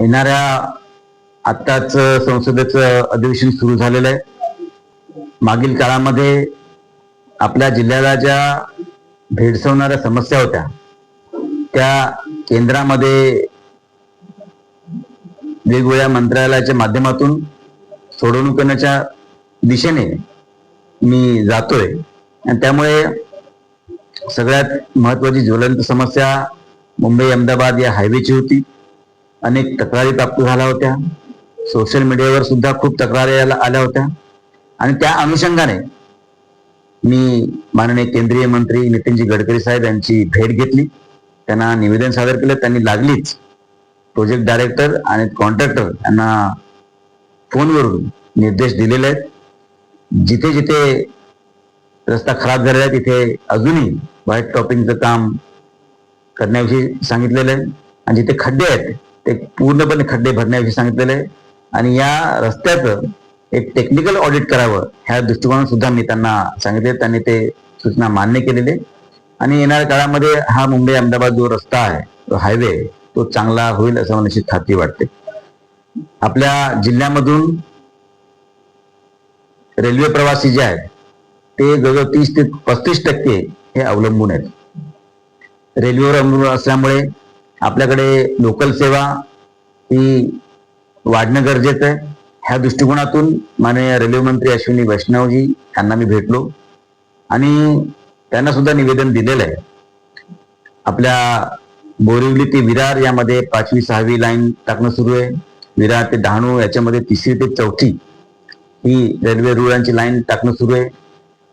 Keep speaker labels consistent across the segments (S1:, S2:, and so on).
S1: येणाऱ्या आत्ताच संसदेचं अधिवेशन सुरू झालेलं आहे. मागील काळामध्ये आपल्या जिल्ह्याला ज्या भेडसवणाऱ्या समस्या होत्या त्या केंद्रामध्ये वेगवेगळ्या मंत्रालयाच्या माध्यमातून सोडवणूक दिशेने मी जातोय. आणि त्यामुळे सगळ्यात महत्वाची ज्वलंत समस्या मुंबई अहमदाबाद या हायवेची होती. अनेक तक्रारी प्राप्त झाल्या होत्या. सोशल मीडियावर सुद्धा खूप तक्रारी आल्या होत्या. आणि त्या अनुषंगाने मी माननीय केंद्रीय मंत्री नितीनजी गडकरी साहेब यांची भेट घेतली. त्यांना निवेदन सादर केलं. त्यांनी लागलीच. प्रोजेक्ट डायरेक्टर आणि कॉन्ट्रॅक्टर यांना फोनवरून निर्देश दिलेले आहेत. जिथे जिथे रस्ता खराब झालेला आहे तिथे अजूनही व्हाईट टॉपिंगचं काम करण्याविषयी सांगितलेलं आहे. आणि जिथे खड्डे आहेत एक पूर्णपणे खड्डे भरण्याविषयी सांगितलेलं आहे. आणि या रस्त्याचं एक टेक्निकल ऑडिट करावं ह्या दृष्टिकोनात सुद्धा मी त्यांना सांगितले. त्यांनी ते सूचना मान्य केलेले आणि येणाऱ्या काळामध्ये हा मुंबई अहमदाबाद जो रस्ता आहे तो हायवे तो चांगला होईल असं मला निश्चित खात्री वाटते. आपल्या जिल्ह्यामधून रेल्वे प्रवासी जे आहेत ते जवळजवळ तीस ते पस्तीस टक्के हे अवलंबून आहेत. रेल्वेवर अवलंबून असल्यामुळे आपल्याकडे लोकल सेवा ही वाढणं गरजेचं आहे. ह्या दृष्टिकोनातून माननीय रेल्वे मंत्री अश्विनी वैष्णवजी यांना मी भेटलो आणि त्यांना सुद्धा निवेदन दिलेलं आहे. आपल्या बोरिवली ते विरार यामध्ये पाचवी सहावी लाईन टाकणं सुरू आहे. विरार ते डहाणू याच्यामध्ये तिसरी ते चौथी ही रेल्वे रुळांची लाईन टाकणं सुरू आहे.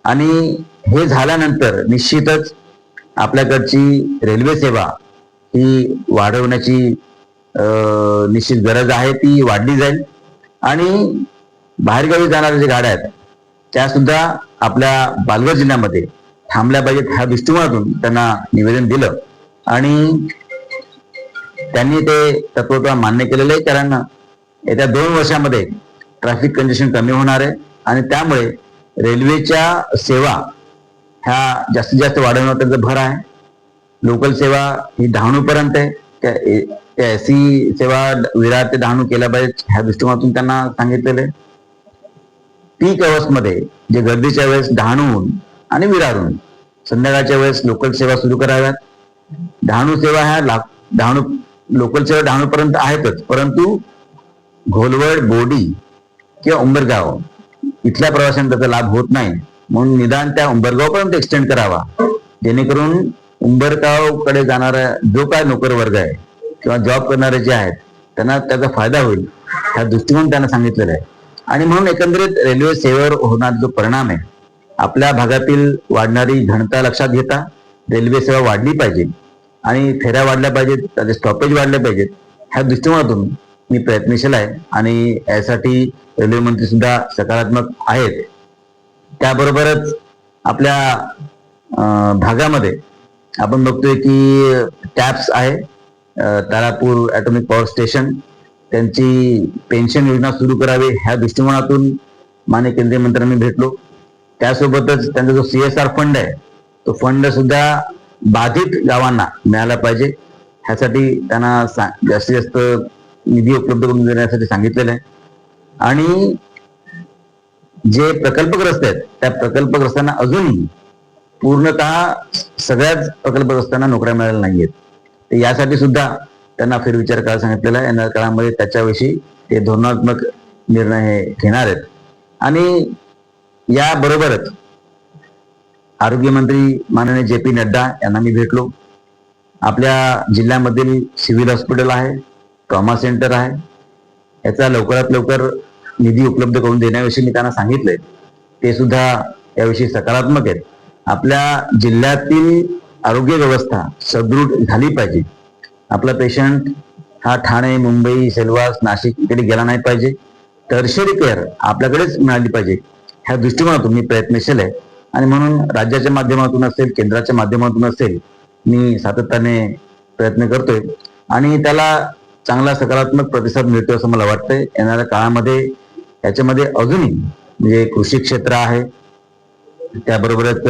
S1: आणि हे झाल्यानंतर निश्चितच आपल्याकडची रेल्वे सेवा ही वाढवण्याची अं, निश्चित गरज आहे ती वाढली जाईल. आणि बाहेरगावी जाणाऱ्या ज्या गाड्या आहेत त्या सुद्धा आपल्या पालघर जिल्ह्यामध्ये थांबल्या पाहिजेत ह्या दृष्टिकोनातून त्यांना निवेदन दिलं. आणि त्यांनी ते तत्वतः मान्य केलेलं आहे कारण येत्या दोन वर्षामध्ये ट्रॅफिक कंजेशन कमी होणार आहे. आणि त्यामुळे रेल्वेच्या सेवा ह्या जास्तीत जास्त वाढवण्यावर त्यांचा भर आहे. लोकल सेवा ही डहाणूपर्यंत आहे. त्या एसी सेवा विरार ते डहाणू केल्या पाहिजे ह्या दृष्टिकोनातून त्यांना सांगितलेलं आहे. पीकमध्ये जे गर्दीच्या वेळेस डहाणूहून आणि विरारून संध्याकाळच्या वेळेस लोकल सेवा सुरू कराव्यात. डहाणू सेवा ह्या डहाणू लोकल सेवा डहाणू पर्यंत आहेतच परंतु घोलवड बोडी किंवा उंबरगाव इथल्या प्रवाशांना त्याचा लाभ होत नाही. म्हणून निदान त्या उंबरगाव पर्यंत एक्सटेंड करावा. जेणेकरून उंबरगावकडे जाणारा जो काय नोकर वर्ग आहे किंवा जॉब करणारे जे आहेत त्यांना त्याचा फायदा होईल ह्या दृष्टिकोन त्यांना सांगितलेला आहे. आणि म्हणून एकंदरीत रेल्वे सेवेवर होणारा जो परिणाम आहे आपल्या भागातील वाढणारी घनता लक्षात घेता रेल्वे सेवा वाढली पाहिजे आणि फेऱ्या वाढल्या पाहिजेत त्याचे स्टॉपेज वाढले पाहिजेत ह्या दृष्टिकोनातून मी प्रयत्नशील आहे आणि यासाठी रेल्वे मंत्री सुद्धा सकारात्मक आहेत. त्याबरोबरच आपल्या भागामध्ये आपण बघतोय की टॅप्स आहे तारापूर ॲटॉमिक पॉवर स्टेशन. त्यांची पेन्शन योजना सुरू करावी ह्या दृष्टिकोनातून माने केंद्रीय मंत्र्यांनी भेटलो. त्यासोबतच त्यांचा जो सी एस आर फंड आहे तो फंड सुद्धा बाधित गावांना मिळाला पाहिजे. ह्यासाठी त्यांना जास्तीत जास्त निधी उपलब्ध करून देण्यासाठी सांगितलेलं आहे. आणि जे प्रकल्पग्रस्त आहेत त्या प्रकल्पग्रस्तांना अजूनही पूर्णतः सगळ्याच प्रकल्पग्रस्तांना नोकऱ्या मिळाल्या नाहीयेत. तर यासाठी सुद्धा त्यांना फेरविचार करायला सांगितलेला आहे. येणाऱ्या काळामध्ये त्याच्याविषयी ते धोरणात्मक निर्णय हे घेणार आहेत. आणि या बरोबरच आरोग्यमंत्री माननीय जे पी नड्डा यांना मी भेटलो. आपल्या जिल्ह्यामधील सिव्हिल हॉस्पिटल आहे ट्रॉमा सेंटर आहे. याचा लवकरात लवकर निधी उपलब्ध करून देण्याविषयी मी त्यांना सांगितलंय. ते सुद्धा याविषयी सकारात्मक आहेत. आपल्या जिल्ह्यातील आरोग्य व्यवस्था सदृढ झाली पाहिजे. आपला पेशंट हा ठाणे मुंबई सेलवास नाशिक इकडे गेला नाही पाहिजे. टर्शरी केअर आपल्याकडेच मिळाली पाहिजे. ह्या दृष्टिकोनातून मी प्रयत्नशील आहे. आणि म्हणून राज्याच्या माध्यमातून असेल केंद्राच्या माध्यमातून असेल मी सातत्याने प्रयत्न करतोय. आणि त्याला चांगला सकारात्मक प्रतिसाद मिळतो असं मला वाटतंय. येणाऱ्या काळामध्ये याच्यामध्ये अजूनही म्हणजे कृषी क्षेत्र आहे त्याबरोबरच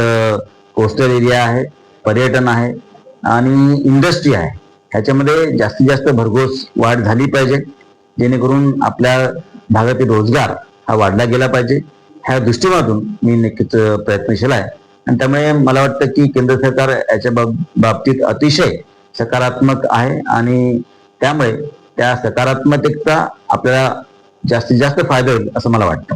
S1: कोस्टल एरिया आहे पर्यटन आहे आणि इंडस्ट्री आहे. ह्याच्यामध्ये जास्तीत जास्त भरघोस वाढ झाली पाहिजे जेणेकरून आपल्या भागातील रोजगार हा वाढला गेला पाहिजे. ह्या दृष्टिकोनातून मी नक्कीच प्रयत्नशील आहे. आणि त्यामुळे मला वाटतं की केंद्र सरकार याच्या बाब- बाबतीत अतिशय सकारात्मक आहे आणि त्यामुळे त्या सकारात्मकतेचा आपल्याला जास्तीत जास्त फायदा होईल असं मला वाटतं.